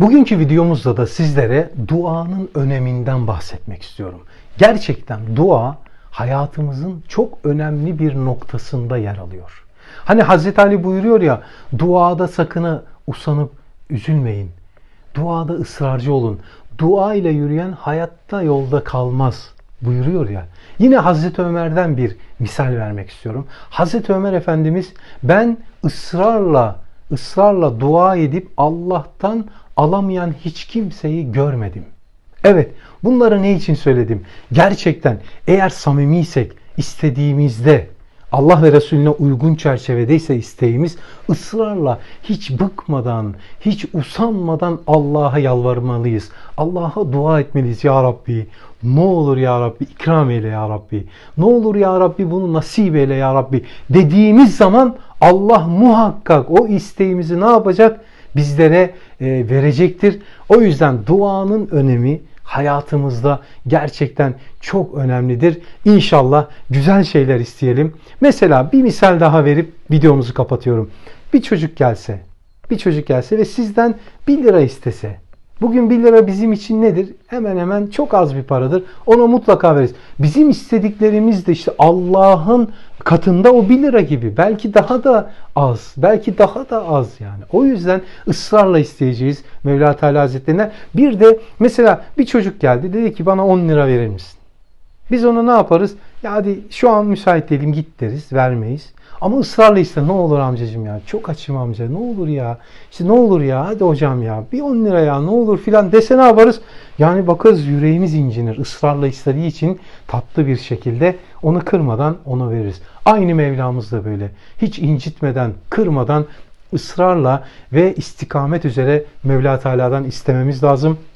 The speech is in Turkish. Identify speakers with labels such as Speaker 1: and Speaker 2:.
Speaker 1: Bugünkü videomuzda da sizlere duanın öneminden bahsetmek istiyorum. Gerçekten dua hayatımızın çok önemli bir noktasında yer alıyor. Hani Hazreti Ali buyuruyor ya duada sakını usanıp üzülmeyin. Duada ısrarcı olun. Dua ile yürüyen hayatta yolda kalmaz buyuruyor ya. Yine Hazreti Ömer'den bir misal vermek istiyorum. Hazreti Ömer Efendimiz ben ısrarla ısrarla dua edip Allah'tan alamayan hiç kimseyi görmedim. Evet, bunları ne için söyledim? Gerçekten eğer samimiysek, istediğimizde Allah ve Resulüne uygun çerçevedeyse isteğimiz ısrarla hiç bıkmadan, hiç usanmadan Allah'a yalvarmalıyız. Allah'a dua etmeliyiz ya Rabbi. Ne olur ya Rabbi ikram eyle ya Rabbi. Ne olur ya Rabbi bunu nasip eyle ya Rabbi. Dediğimiz zaman Allah muhakkak o isteğimizi ne yapacak? Bizlere e, verecektir. O yüzden duanın önemi hayatımızda gerçekten çok önemlidir. İnşallah güzel şeyler isteyelim. Mesela bir misal daha verip videomuzu kapatıyorum. Bir çocuk gelse, bir çocuk gelse ve sizden 1 lira istese. Bugün 1 lira bizim için nedir? Hemen hemen çok az bir paradır. Ona mutlaka veririz. Bizim istediklerimiz de işte Allah'ın katında o 1 lira gibi. Belki daha da az. Belki daha da az yani. O yüzden ısrarla isteyeceğiz Mevla Teala Hazretlerinden. Bir de mesela bir çocuk geldi. Dedi ki bana 10 lira verir misin? Biz ona ne yaparız? Ya hadi şu an müsait değilim git deriz. Vermeyiz. Ama ısrarla iste ne olur amcacığım ya çok açım amca ne olur ya işte ne olur ya hadi hocam ya bir 10 lira ya ne olur filan dese ne yaparız? Yani bakarız yüreğimiz incinir ısrarla istediği için tatlı bir şekilde onu kırmadan ona veririz. Aynı Mevlamız da böyle hiç incitmeden kırmadan ısrarla ve istikamet üzere Mevla Teala'dan istememiz lazım.